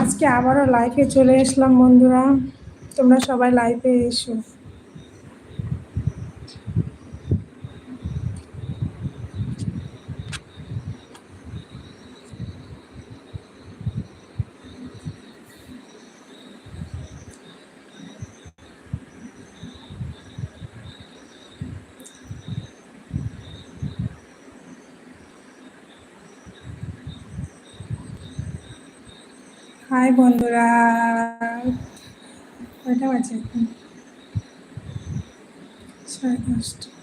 আজকে আবারও লাইফে চলে এসলাম বন্ধুরা। তোমরা সবাই লাইফে এসো। বন্ধুরা। কয়টা বাজে এখন? সাড়ে দশটা।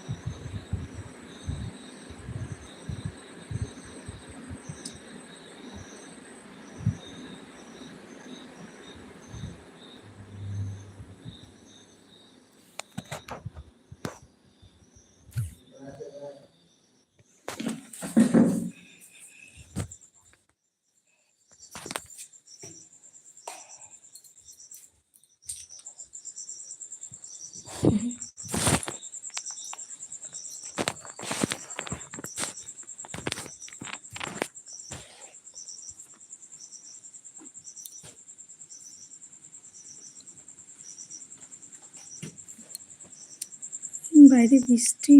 বাইরে বৃষ্টি।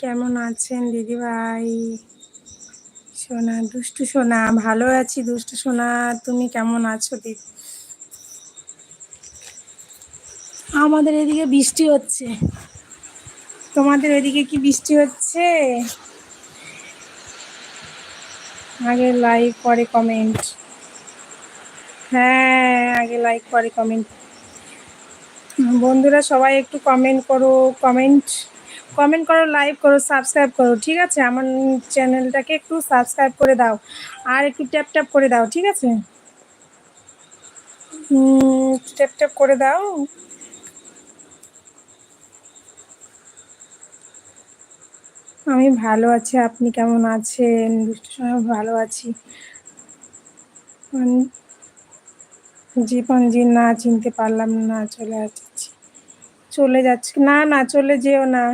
কেমন আছেন দিদিভাই? সোনা, দুষ্টু সোনা, ভালো আছি দুষ্টু সোনা, তুমি কেমন আছো দিদি আমাদের এদিকে বৃষ্টি হচ্ছে। তোমাদের এদিকে কি বৃষ্টি হচ্ছে? আগে লাইক করে কমেন্ট হ্যাঁ আগে লাইক করে কমেন্ট বন্ধুরা সবাই একটু কমেন্ট করো কমেন্ট কমেন্ট করো লাইক করো সাবস্ক্রাইব করো, ঠিক আছে? আমার চ্যানেলটাকে একটু সাবস্ক্রাইব করে দাও আর একটু ট্যাপ ট্যাপ করে দাও, ঠিক আছে? ট্যাপ ট্যাপ করে দাও। আমি ভালো আছি, আপনি কেমন আছেন? সময় ভালো আছি। জীবন জি না চিনতে পারলাম, না চলে যাচ্ছি চলে যাচ্ছি, না না, চলে যেও না।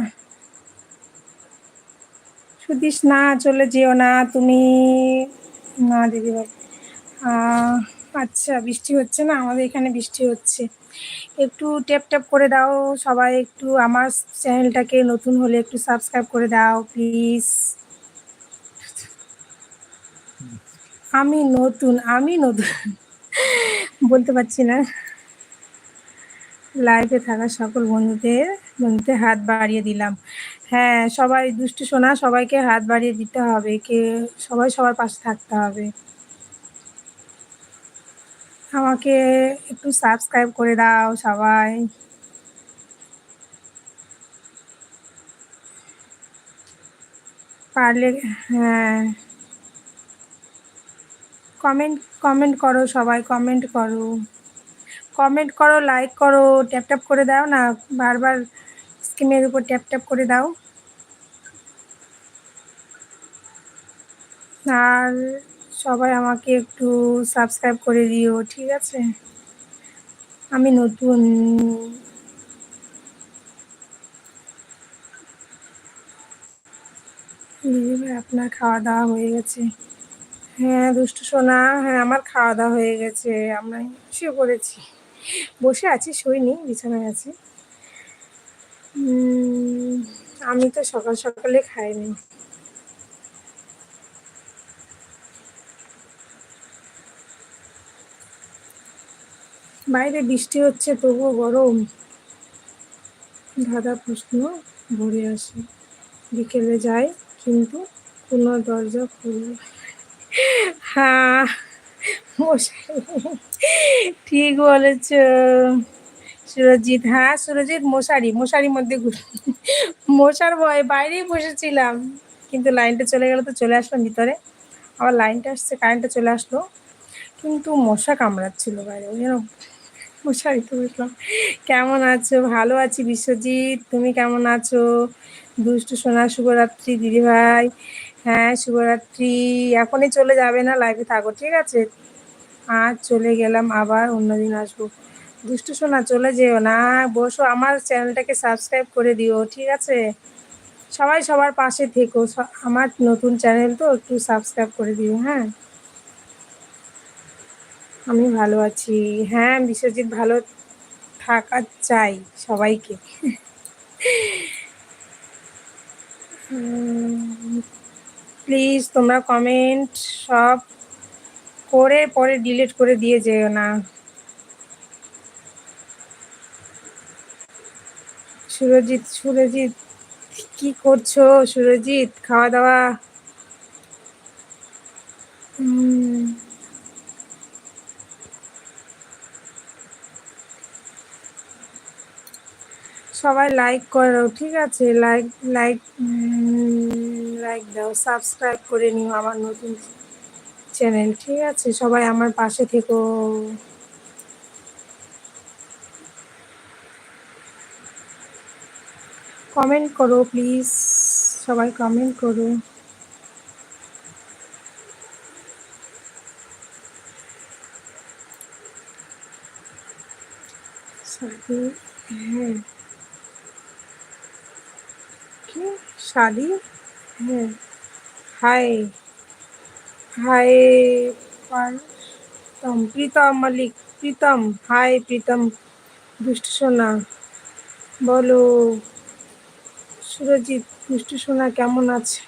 সুদিস না, চলে যেও না, তুমি না দিদিভাই আচ্ছা বৃষ্টি হচ্ছে না? আমাদের এখানে বৃষ্টি হচ্ছে। একটু ট্যাপ ট্যাপ করে দাও সবাই, একটু আমার চ্যানেলটাকে নতুন হলে একটু সাবস্ক্রাইব করে দাও প্লিজ আমি নতুন আমি নতুন। বলতে পারছি না। লাইভে থাকা সকল বন্ধুদের বন্ধুদের হাত বাড়িয়ে দিলাম। হ্যাঁ সবাই দুষ্টু শোনা সবাইকে হাত বাড়িয়ে দিতে হবে। কে, সবাই সবার পাশে থাকতে হবে। আমাকে একটু সাবস্ক্রাইব করে দাও সবাই। পারলে হ্যাঁ। কমেন্ট কমেন্ট করো সবাই কমেন্ট করো। কমেন্ট করো লাইক করো ট্যাপ ট্যাপ করে দাও না, বারবার স্ক্রিনের উপর ট্যাপ ট্যাপ করে দাও। আর সবাই আমাকে একটু সাবস্ক্রাইব করে দিও, ঠিক আছে? আমি নতুন। আপনার খাওয়া দাওয়া হয়ে গেছে। হ্যাঁ দুষ্টু সোনা হ্যাঁ আমার খাওয়া দাওয়া হয়ে গেছে। আমরা শুয়ে পড়েছি। বসে আছি, শুইনি, বিছানায় আছি। আমি তো সকাল সকালে খাইনি। বাইরে বৃষ্টি হচ্ছে, তবুও গরম। ধাঁধা প্রশ্ন ভরে আসে। বিকেলে যায়, কিন্তু কোনো দরজা খুলবে হ্যাঁ ঠিক বলেছ। সুরজিৎ হ্যাঁ সুরজিৎ মশারি, মশারির মধ্যে মশার ভয় বাইরেই বসেছিলাম। কিন্তু লাইনটা চলে গেল তো চলে আসলাম ভিতরে। আবার লাইনটা আসছে, কারেন্টটা চলে আসলো। কিন্তু মশা কামড়াচ্ছিল বাইরে, ওই জন্য মশারিতে বসলাম কেমন আছো? ভালো আছি বিশ্বজিৎ, তুমি কেমন আছো? দুষ্টু সোনা, শুভরাত্রি দিদিভাই হ্যাঁ শুভরাত্রি। এখনই চলে যাবে না লাইভে থাকো, ঠিক আছে? আর চলে গেলাম, আবার অন্যদিন আসব। দুষ্টু সোনা, চলে যেও না। বসো, আমার চ্যানেলটাকে সাবস্ক্রাইব করে দিও, ঠিক আছে? সবাই সবার পাশে থেকো। আমার নতুন চ্যানেল তো, একটু সাবস্ক্রাইব করে দিও হ্যাঁ? আমি ভালো আছি। হ্যাঁ বিশ্বজিৎ ভালো থাকা চাই সবাইকে। প্লিজ তোমরা কমেন্ট সব করে, পরে ডিলিট করে দিয়ে যেও না। সুরজিৎ সুরজিৎ কি করছ? সুরজিৎ খাওয়া দাওয়া? সবাই লাইক করো ঠিক আছে? লাইক লাইক লাইক দাও সাবস্ক্রাইব করে নিও আমার নতুন চ্যানেল ঠিক আছে? সবাই আমার পাশে থেকো। কমেন্ট করো প্লিজ সবাই কমেন্ট করো। হ্যাঁ। কি? শাড়ি? হ্যাঁ। Hi. Hi Pritam Pritam Malik, Pritam. Hi, Pritam. দুষ্ট সোনা। বলো। সুরজিৎ, দুষ্টু সোনা কেমন আছে?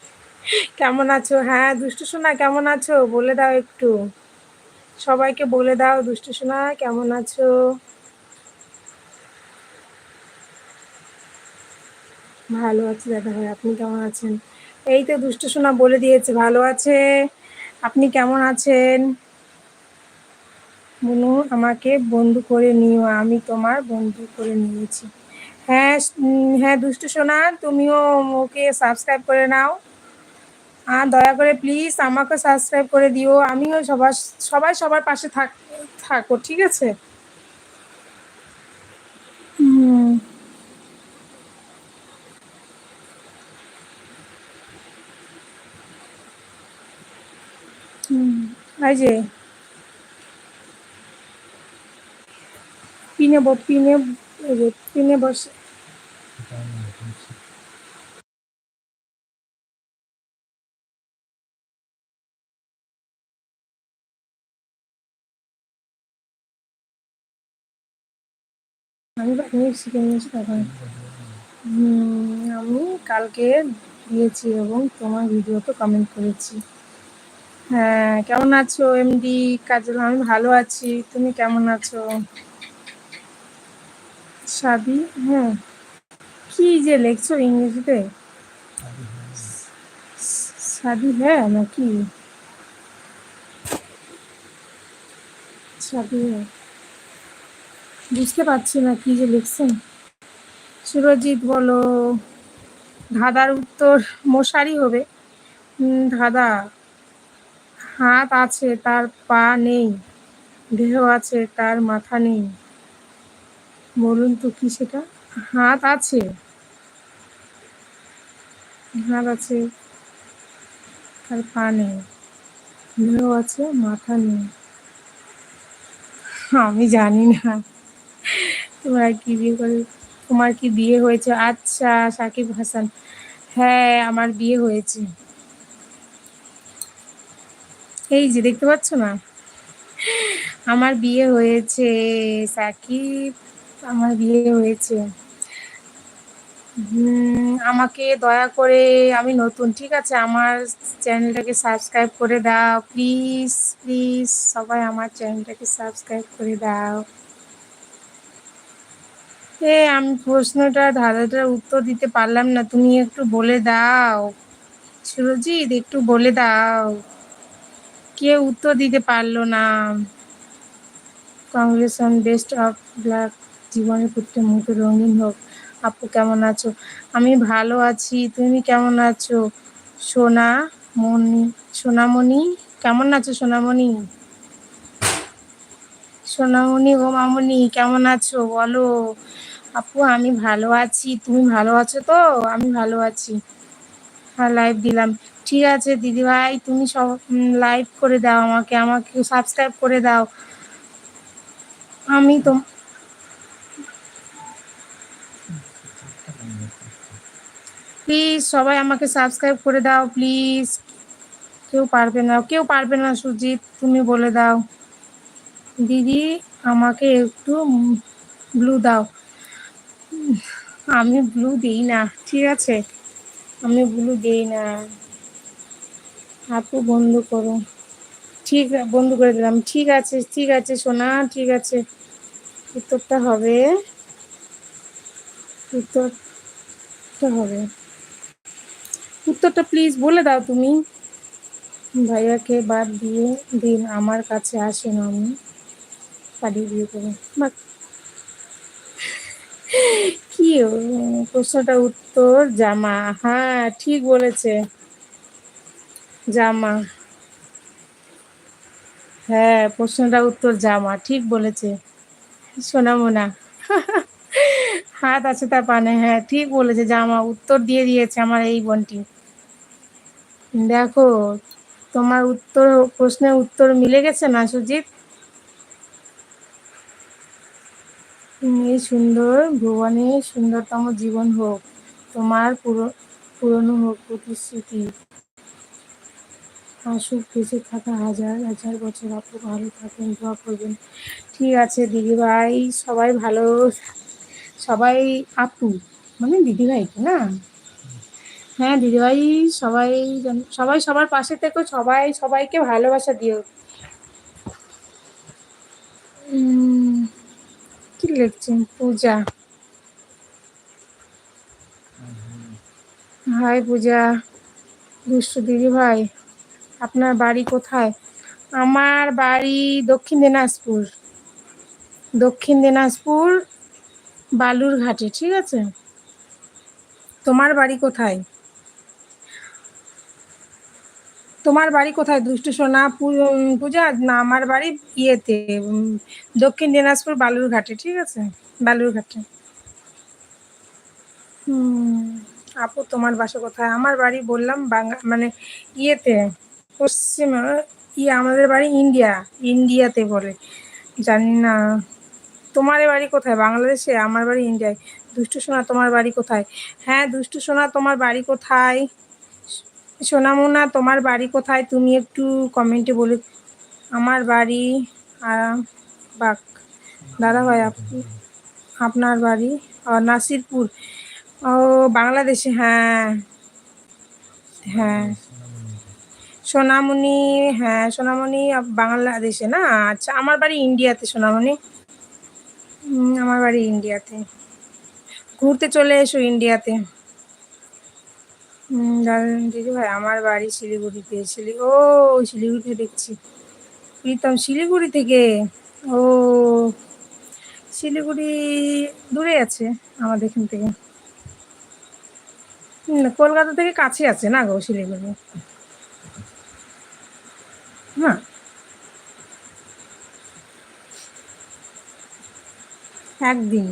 কেমন আছো? হ্যাঁ দুষ্টু সোনা কেমন আছো? বলে দাও একটু। সবাইকে বলে দাও, দুষ্টু সোনা কেমন আছো? ভালো আছি দাদা ভাই, আপনি কেমন আছেন? এই তো দুষ্টু সোনা বলে দিয়েছে, ভালো আছে? আপনি কেমন আছেন? বুনু আমাকে বন্ধু করে নিও, আমি তোমার বন্ধু করে নিয়েছি। হ্যাঁ হ্যাঁ দুষ্টু সোনা, তুমিও ওকে সাবস্ক্রাইব করে নাও। আর দয়া করে প্লিজ আমাকে সাবস্ক্রাইব করে দিও। আমিও সবার, সবাই সবার পাশে থাক, থাকো, ঠিক আছে? এই যে। পিনে পিনে পিনে বসে। আমি নিয়েছি তখন আমি কালকে দিয়েছি এবং তোমার ভিডিওতে কমেন্ট করেছি। হ্যাঁ কেমন আছো? এমডি কাজল, আমি ভালো আছি। তুমি কেমন আছো? সাদি হ্যাঁ কি যে লেখছো ইংরেজিতে? সাদি হ্যাঁ নাকি? সাদি হ্যাঁ। বুঝতে পারছি না কি যে লিখছেন। সুরজিৎ বলো, ধাঁধার উত্তর মশারি হবে। ধাঁধা। হাত আছে, তার পা নেই। দেহ আছে, তার মাথা নেই। বলুন তো কি সেটা? হাত আছে। হাত আছে। তার পা নেই। আছে, মাথা নেই। আমি জানি না। তোমার কি বিয়ে করে তোমার কি বিয়ে হয়েছে? আচ্ছা সাকিব হাসান। হ্যাঁ আমার বিয়ে হয়েছে। এই যে, দেখতে পাচ্ছ না? আমার বিয়ে হয়েছে সাকিব আমার বিয়ে হয়েছে। আমাকে দয়া করে আমি নতুন, ঠিক আছে? আমার চ্যানেলটাকে সাবস্ক্রাইব করে দাও। প্লিজ প্লিজ সবাই আমার চ্যানেলটাকে সাবস্ক্রাইব করে দাও। এ, আমি প্রশ্নটা ধাঁধাটার উত্তর দিতে পারলাম না। তুমি একটু বলে দাও। সুরজিৎ, একটু বলে দাও। কেউ উত্তর দিতে পারল না। কংগ্রেসন বেস্ট অফ ব্ল্যাক জীবনের প্রতি মুহূর্ত রঙিন হোক। আপু কেমন আছো? আমি ভালো আছি। তুমি কেমন আছো? সোনা মনি সোনামণি? কেমন আছো সোনামণি? সোনামণি ও মামনি কেমন আছো? বলো। আপু, আমি ভালো আছি। তুমি ভালো আছো তো? আমি ভালো আছি। হ্যাঁ লাইভ দিলাম। ঠিক আছে দিদি ভাই তুমি সব লাইভ করে দাও আমাকে। আমাকে সাবস্ক্রাইব করে দাও। আমি তো প্লিজ সবাই আমাকে সাবস্ক্রাইব করে দাও প্লিজ কেউ পারবে না, কেউ পারবে না সুজিত, তুমি বলে দাও। দিদি, আমাকে একটু ব্লু দাও। আমি ব্লু দিই না, ঠিক আছে? আমি ব্লু দিই না। আপু, বন্ধ করো। ঠিক, বন্ধ করে দিলাম। ঠিক আছে ঠিক আছে, সোনা, ঠিক আছে। উত্তরটা হবে উত্তরটা হবে। উত্তরটা প্লিজ বলে দাও তুমি। ভাইয়াকে বাদ দিয়ে দিন, আমার কাছে আসেন আমি। পাঠিয়ে দিয়ে করো কি প্রশ্নটা উত্তর জামা। হ্যাঁ ঠিক বলেছে। জামা। হ্যাঁ প্রশ্নটা উত্তর জামা, ঠিক বলেছে। সোনামোনা। হাত আছে তার পানে। হ্যাঁ ঠিক বলেছে, জামা। উত্তর দিয়ে দিয়েছে আমার এই বোনটি। দেখো, তোমার উত্তর, প্রশ্নের উত্তর মিলে গেছে না, সুজিত? এই সুন্দর ভুবনে সুন্দরতম জীবন হোক, তোমার পুরো, পুরনো হোক প্রতিশ্রুতি। আসুক বেঁচে থাকা হাজার হাজার বছর আপু ভালো থাকেন, দোয়া করবেন। ঠিক আছে, দিদিভাই, সবাই ভালো, সবাই আপু মানে দিদিভাই না? হ্যাঁ দিদিভাই সবাই সবাই সবার পাশে থেকে, সবাই সবাইকে ভালোবাসা দিও। কি লিখছেন? পূজা। হাই পূজা, দুষ্টু দিদি ভাই আপনার বাড়ি কোথায়? আমার বাড়ি দক্ষিণ দিনাজপুর। দক্ষিণ দিনাজপুর বালুরঘাটে, ঠিক আছে? তোমার বাড়ি কোথায়? তোমার বাড়ি কোথায়? দুষ্টু সোনা পূজা? না, আমার বাড়ি ইয়েতে দক্ষিণ দিনাজপুর বালুরঘাটে, ঠিক আছে? বালুরঘাটে। হুম, আপু, তোমার বাসা কোথায়? আমার বাড়ি বললাম বাংলা মানে ইয়েতে, পশ্চিম ইয়ে আমাদের বাড়ি ইন্ডিয়া, ইন্ডিয়াতে বলে। জানি না, তোমার বাড়ি কোথায়? বাংলাদেশে? আমার বাড়ি ইন্ডিয়ায়। দুষ্টু সোনা, তোমার বাড়ি কোথায়? হ্যাঁ দুষ্টু সোনা, তোমার বাড়ি কোথায়? সোনামুনা, তোমার বাড়ি কোথায়? তুমি একটু কমেন্টে বলে। আমার বাড়ি বাক, দাদা ভাই আপনার বাড়ি নাসিরপুর। ও, বাংলাদেশে হ্যাঁ। হ্যাঁ। সোনামণি হ্যাঁ সোনামণি বাংলাদেশে না? আচ্ছা আমার বাড়ি ইন্ডিয়াতে সোনামণি আমার বাড়ি ইন্ডিয়াতে। ঘুরতে চলে এসো ইন্ডিয়াতে। দিদি ভাই, আমার বাড়ি শিলিগুড়িতে, শিলি, ও, শিলিগুড়িতে দেখছি। প্রীতম, শিলিগুড়ি থেকে? ও, শিলিগুড়ি দূরে আছে আমাদের এখান থেকে। কলকাতা থেকে কাছে আছে না গো শিলিগুড়ি? হ্যাঁ একদিন।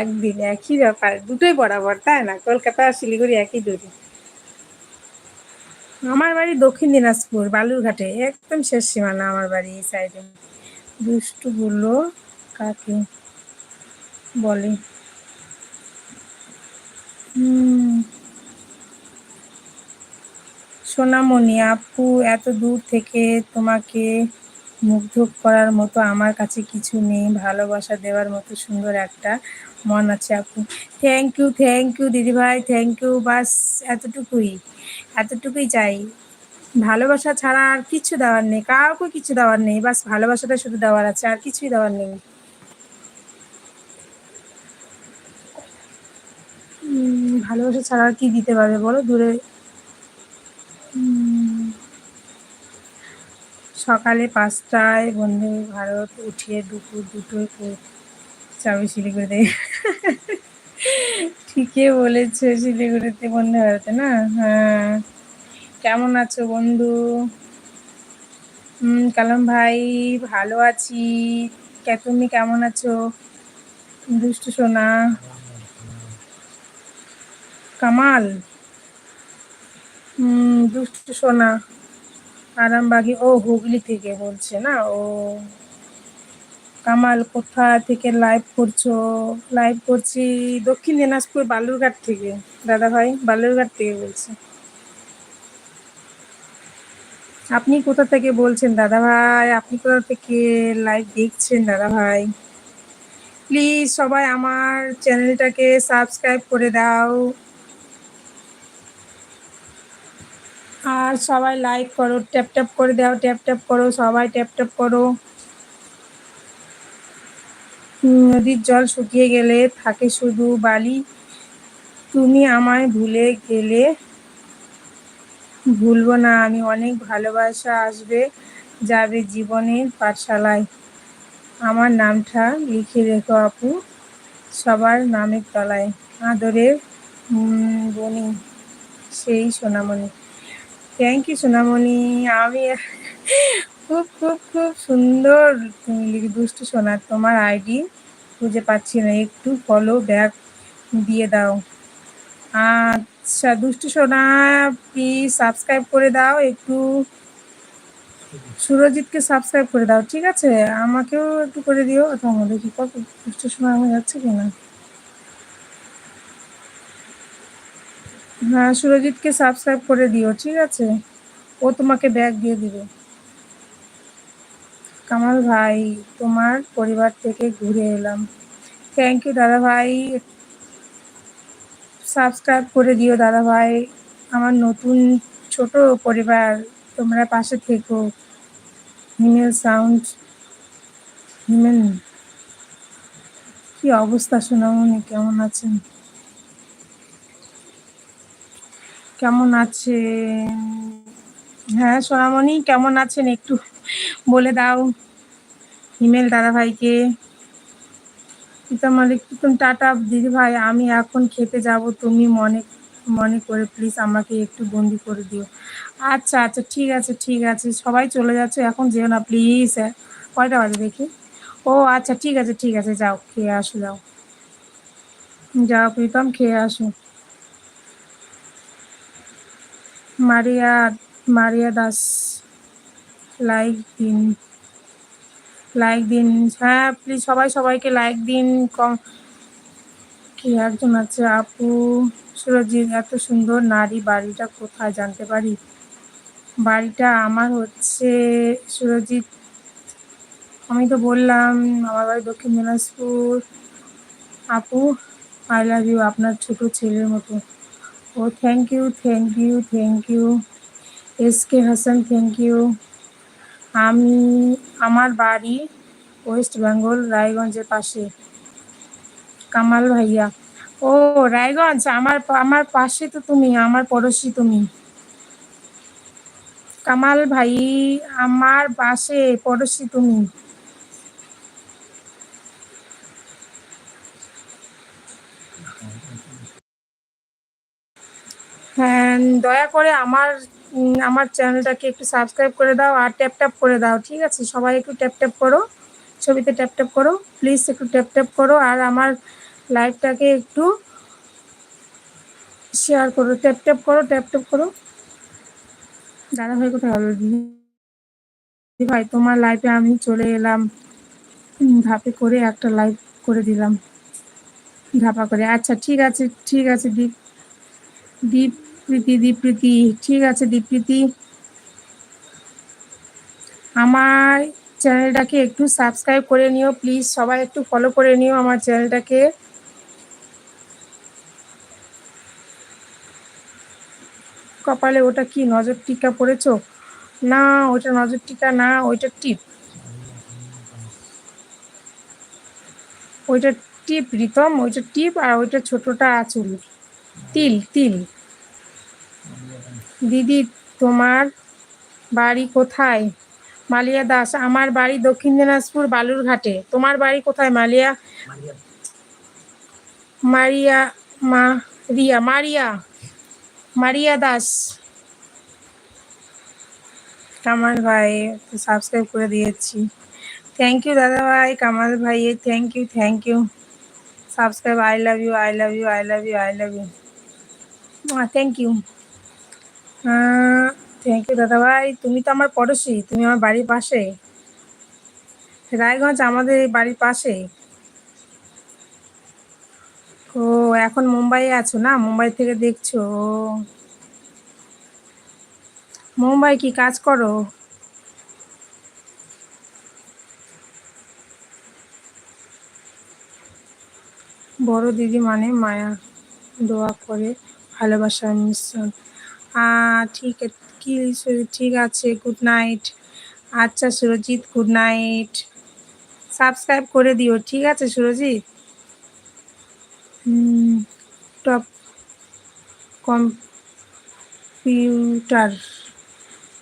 একদিন একই ব্যাপার, দুটোই বরাবর, তাই না? কলকাতা আর শিলিগুড়ি একই দূরে আমার বাড়ি দক্ষিণ দিনাজপুর, বালুরঘাটে, একদম শেষ সীমানা আমার বাড়ি এই সাইডে দুষ্টু বলল, কাকে? বলে সোনামণি আপু, এত দূর থেকে তোমাকে মুগ্ধ করার মতো আমার কাছে কিছু নেই, ভালোবাসা দেওয়ার মতো সুন্দর একটা মন আছে আপু। থ্যাংক ইউ থ্যাংক ইউ দিদিভাই থ্যাংক ইউ বাস এতটুকুই এতটুকুই চাই। ভালোবাসা ছাড়া আর কিছু দেওয়ার নেই, কাউকে কিছু দেওয়ার নেই, বাস ভালোবাসাটা শুধু দেওয়ার আছে, আর কিছুই দেওয়ার নেই। ভালোবাসা ছাড়া আর কি দিতে পারবে বলো, দূরে? সকালে পাঁচটায় বন্ধু ভারত উঠিয়ে দুপুর দুটোয় যাবে শিলিগুড়িতে। ঠিকই বলেছে শিলিগুড়িতে বন্ধু ভারতে, না? হ্যাঁ। কেমন আছো বন্ধু? হুম কালাম ভাই, ভালো আছি। কে, তুমি কেমন আছো? দুষ্টু সোনা। কামাল। হুম দুষ্টু সোনা। আরামবাগি, ও হুগলি থেকে বলছে না? ও কামাল, কোথা থেকে লাইভ করছ? লাইভ করছি দক্ষিণ দিনাজপুর, বালুরঘাট থেকে। দাদা ভাই বালুরঘাট থেকে বলছে। আপনি কোথা থেকে বলছেন দাদা ভাই আপনি কোথা থেকে লাইভ দেখছেন দাদা ভাই প্লিজ সবাই আমার চ্যানেলটাকে সাবস্ক্রাইব করে দাও। আর সবাই লাইক করো ট্যাপ ট্যাপ করে দাও ট্যাপ ট্যাপ করো, সবাই ট্যাপ ট্যাপ করো। নদীর জল শুকিয়ে গেলে থাকে শুধু বালি। তুমি আমায় ভুলে গেলে ভুলবো না, আমি অনেক ভালোবাসা আসবে যাবে জীবনের পাঠশালায়। আমার নামটা লিখে রেখো আপু, সবার নামের তলায়। আদরের বনি, সেই সোনামণি। থ্যাংক ইউ সোনামণি। আমি খুব খুব খুব সুন্দর দুষ্টু সোনা, তোমার আইডি খুঁজে পাচ্ছি না। একটু ফলো ব্যাক দিয়ে দাও। আচ্ছা দুষ্টু সোনা প্লিজ সাবস্ক্রাইব করে দাও। একটু সুরজিৎকে সাবস্ক্রাইব করে দাও, ঠিক আছে? আমাকেও একটু করে দিও। তোমার দেখি কত দুষ্টু সোনা আমার যাচ্ছে কিনা? হ্যাঁ সুরজিৎকে সাবস্ক্রাইব করে দিও, ঠিক আছে? ও তোমাকে ব্যাগ দিয়ে দিবে। কামাল ভাই, তোমার পরিবার থেকে ঘুরে এলাম। থ্যাংক ইউ দাদা ভাই। সাবস্ক্রাইব করে দিও, দাদা ভাই। আমার নতুন ছোট পরিবার, তোমরা পাশে থেকো। হিমেল সাউন্ড হিমেল। কি অবস্থা শোনামনি কেমন আছেন? কেমন আছে হ্যাঁ সোনামণি, কেমন আছেন? একটু বলে দাও হিমেল দাদা ভাইকে। মালিক প্রীতম টাটা দিদি ভাই, আমি এখন খেতে যাব, তুমি মনে মনে করে প্লিজ আমাকে একটু বন্দি করে দিও। আচ্ছা আচ্ছা ঠিক আছে ঠিক আছে, সবাই চলে যাচ্ছে, এখন যেও না প্লিজ কয়টা বাজে দেখি? ও আচ্ছা ঠিক আছে ঠিক আছে, যাও, খেয়ে আসো, যাও। যাও, প্রীতম, খেয়ে আসো। মারিয়া মারিয়া দাস, লাইক দিন লাইক দিন। হ্যাঁ প্লিজ সবাই সবাইকে লাইক দিন। কম কি একজন আছে? আপু, সুরজিৎ, এত সুন্দর নারী, বাড়িটা কোথায় জানতে পারি? বাড়িটা আমার হচ্ছে সুরজিৎ, আমি তো বললাম, আমার বাড়ি দক্ষিণ দিনাজপুর। আপু আই লাভ ইউ আপনার ছোট ছেলের মতো। ও thank you thank you thank you S K Hasan thank you আমি, আমার বাড়ি ওয়েস্ট বেঙ্গল রায়গঞ্জের পাশে। কামাল ভাইয়া। ও, রায়গঞ্জ, আমার আমার পাশে তো তুমি, আমার পড়োশি তুমি। কামাল ভাই, আমার পাশে পড়োশি তুমি। দয়া করে আমার আমার চ্যানেলটাকে একটু সাবস্ক্রাইব করে দাও আর ট্যাপ ট্যাপ করে দাও, ঠিক আছে? সবাই একটু ট্যাপ ট্যাপ করো, ছবিতে ট্যাপ ট্যাপ করো প্লিজ একটু ট্যাপ ট্যাপ করো আর আমার লাইভটাকে একটু শেয়ার করো ট্যাপ ট্যাপ করো ট্যাপ ট্যাপ করো। দাদা ভাই কোথায়? হবে ভাই, তোমার লাইফে আমি চলে এলাম। ধাপে করে একটা লাইভ করে দিলাম। ধাপা করে। আচ্ছা ঠিক আছে ঠিক আছে, দীপ। দীপ প্রীতি দীপ্রীতি, ঠিক আছে দীপ্রীতি। আমার চ্যানেলটাকে একটু সাবস্ক্রাইব করে নিও প্লিজ সবাই একটু ফলো করে নিও আমার চ্যানেলটাকে। কপালে ওটা কি, নজর টিকা পড়েছ? না, ওটা নজর টিকা না, ওইটা টিপ। ওইটা টিপ, রিতম, ওইটা টিপ আর ওইটা ছোটটা আচুল। তিল তিল। দিদি, তোমার বাড়ি কোথায়? মালিয়া দাস, আমার বাড়ি দক্ষিণ দিনাজপুর বালুরঘাটে। তোমার বাড়ি কোথায়, মালিয়া? মারিয়া, মা, রিয়া, মারিয়া মারিয়া দাস। কামাল ভাই সাবস্ক্রাইব করে দিয়েছি। থ্যাংক ইউ দাদা ভাই, কামাল ভাই thank you thank you subscribe I love you I love you I love you I love you thank you thank you দাদা ভাই। তুমি তো আমার পড়োশি, তুমি আমার বাড়ির পাশে। রায়গঞ্জ আমাদের বাড়ির পাশে। ও, এখন মুম্বাইয়ে আছো না? মুম্বাই থেকে দেখছ মুম্বাই কি কাজ করো? বড় দিদি মানে মায়া, দোয়া করে ভালোবাসার মিশ্রণ। ঠিক কি ঠিক আছে গুড নাইট আচ্ছা সুরজিৎ গুড নাইট সাবস্ক্রাইব করে দিও, ঠিক আছে, Surajit? Top computer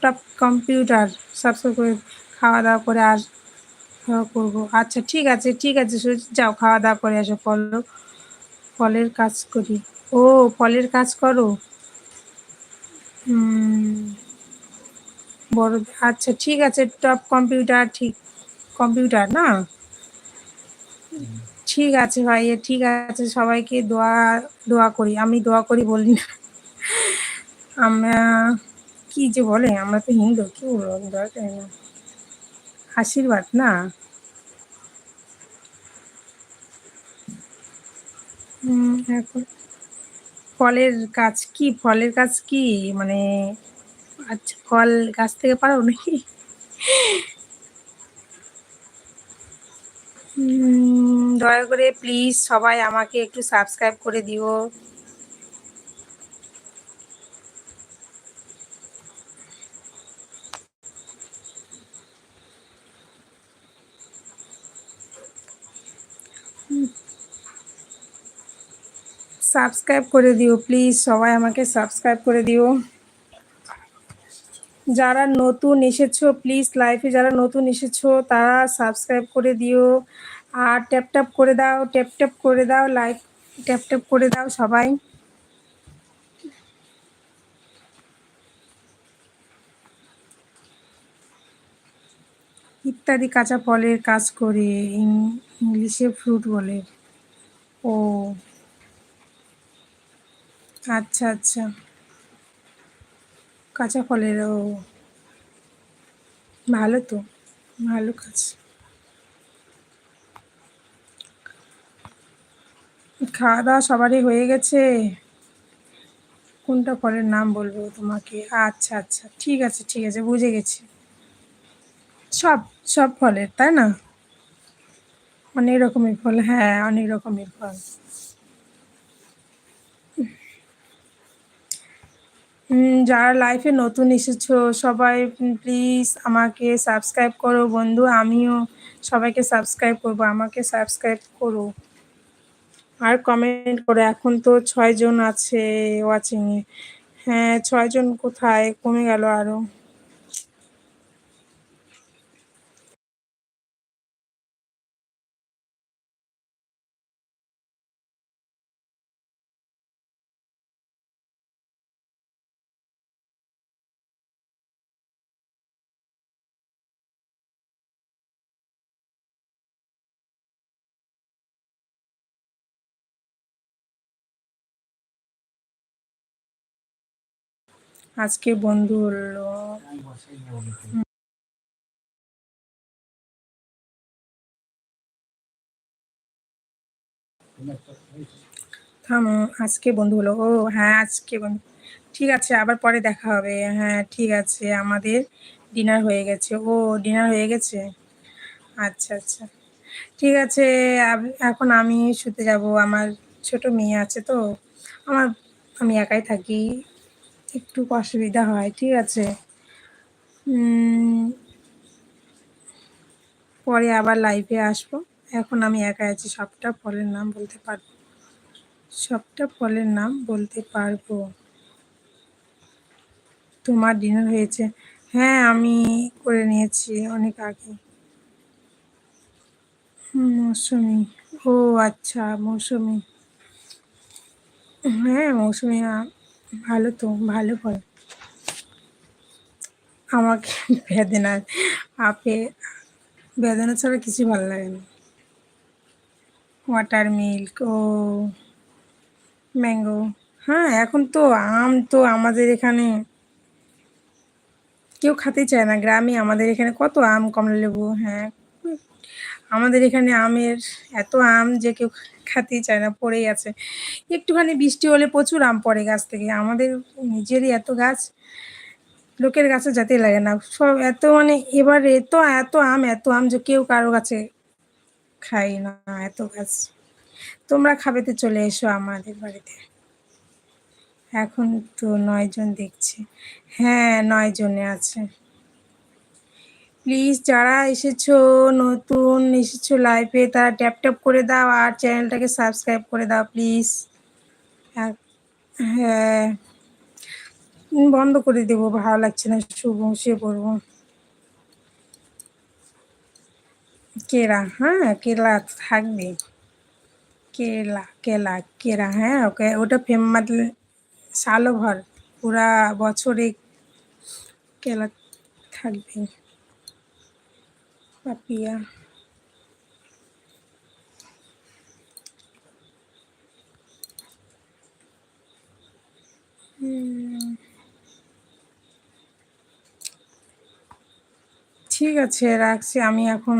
top computer subscribe করে খাওয়া দাওয়া করে আর করব। আচ্ছা ঠিক আছে ঠিক আছে, সুরজিৎ, যাও, খাওয়া দাওয়া করে আসো, ফল, ফলের কাজ করি। ও, ফলের কাজ করো? বড় আচ্ছা ঠিক আছে, টপ কম্পিউটার, ঠিক, কম্পিউটার, না? ঠিক আছে ভাই ঠিক আছে, সবাইকে দোয়া দোয়া করি, আমি দোয়া করি বলি না। আমরা, কি যে বলে, আমরা তো হিন্দু, কি বলব দরকার না। আশীর্বাদ, না? এখন ফলের গাছ কি? ফলের গাছ কি? মানে আচ্ছা ফল গাছ থেকে পারো নাকি? দয়া করে প্লিজ সবাই আমাকে একটু সাবস্ক্রাইব করে দিও। সাবস্ক্রাইব করে দিও, প্লিজ। সবাই আমাকে সাবস্ক্রাইব করে দিও। যারা নতুন এসেছ, প্লিজ লাইফে যারা নতুন এসেছ, তারা সাবস্ক্রাইব করে দিও। আর ট্যাপ ট্যাপ করে দাও, ট্যাপ ট্যাপ করে দাও, লাইক, ট্যাপ ট্যাপ করে দাও সবাই। ইত্যাদি কাঁচা ফলের কাজ করে ইংলিশে ফ্রুট বলে। ও। আচ্ছা আচ্ছা। কাঁচা ফলের, ও। ভালো তো, ভালো কাজ। খাওয়া দাওয়া সবারই হয়ে গেছে। কোনটা ফলের নাম বলব তোমাকে? আচ্ছা আচ্ছা ঠিক আছে ঠিক আছে, বুঝে গেছি। সব সব ফলের, তাই না? অনেক রকমের ফল হ্যাঁ অনেক রকমের ফল। যারা লাইফে নতুন এসেছ, সবাই প্লিজ আমাকে সাবস্ক্রাইব করো বন্ধু। আমিও সবাইকে সাবস্ক্রাইব করব, আমাকে সাবস্ক্রাইব করো। আর কমেন্ট করো, এখন তো ছয়জন আছে ওয়াচিংয়ে হ্যাঁ ছয়জন কোথায়? কমে গেল আরও আজকে বন্ধু হলো। থামো, আজকে বন্ধু হলো। ও হ্যাঁ আজকে বন্ধু। ঠিক আছে, আবার পরে দেখা হবে। হ্যাঁ ঠিক আছে, আমাদের ডিনার হয়ে গেছে। ও ডিনার হয়ে গেছে? আচ্ছা আচ্ছা। ঠিক আছে এখন আমি শুতে যাব। আমার ছোট মেয়ে আছে তো। আমার, আমি একাই থাকি। একটু অসুবিধা হয়, ঠিক আছে? পরে আবার লাইভে আসব। এখন আমি একা আছি, সবটা ফলের নাম বলতে পারব। সবটা ফলের নাম বলতে পারব। তোমার ডিনার হয়েছে। হ্যাঁ আমি করে নিয়েছি অনেক আগে। মৌসুমি। ও আচ্ছা মৌসুমি। হ্যাঁ মৌসুমি ভালো তো, ভালো ফল আমাকে বেদনা, আপে বেদনা ছাড়া কিছু ভালো লাগে না। ওয়াটার মিল্ক ও ম্যাঙ্গো হ্যাঁ এখন তো আম তো আমাদের এখানে কেউ খেতে চায় না। গ্রামে আমাদের এখানে কত আম কমলা লেবু হ্যাঁ। আমাদের এখানে আমের এত আম যে কেউ খেতেই চায় না, পড়েই আছে। একটুখানি বৃষ্টি হলে প্রচুর আম পড়ে গাছ থেকে। আমাদের নিজেরই এত গাছ, লোকের গাছে যাতে লাগে না। সব এত মানে এবারে এত এত আম এত আম যে কেউ কারও কাছে খাই না, এত গাছ। তোমরা খাবে তো চলে এসো আমাদের বাড়িতে। এখন তো নয় জন দেখছি। হ্যাঁ নয় জনে আছে। প্লিজ যারা এসেছ, নতুন এসেছ লাইভে তারা ট্যাপ ট্যাপ করে দাও আর চ্যানেলটাকে সাবস্ক্রাইব করে দাও প্লিজ হ্যাঁ। বন্ধ করে দেবো, ভালো লাগছে না, শুভ, সে পড়ব কেরা? হ্যাঁ কেলা থাকবে। কেলা কেলা, কেরা হ্যাঁ ওকে, ওটা ফেম মানে সালো ভর পুরা বছরে কেলা থাকবে। পাপিয়া ঠিক আছে, রাখছি। আমি এখন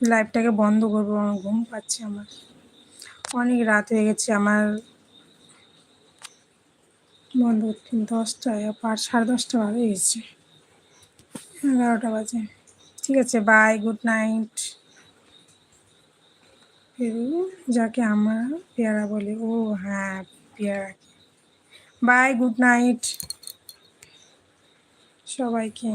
লাইভটাকে বন্ধ করব, আমার ঘুম পাচ্ছে আমার। অনেক রাত হয়ে গেছে, আমার বন্ধ দশটায় পাঁচ সাড়ে দশটা বাজে গেছে। এগারোটা বাজে। ঠিক আছে বাই গুড নাইট যাকে আমার পেয়ারা বলে, ও হ্যাঁ পেয়ারা বাই গুড নাইট সবাইকে।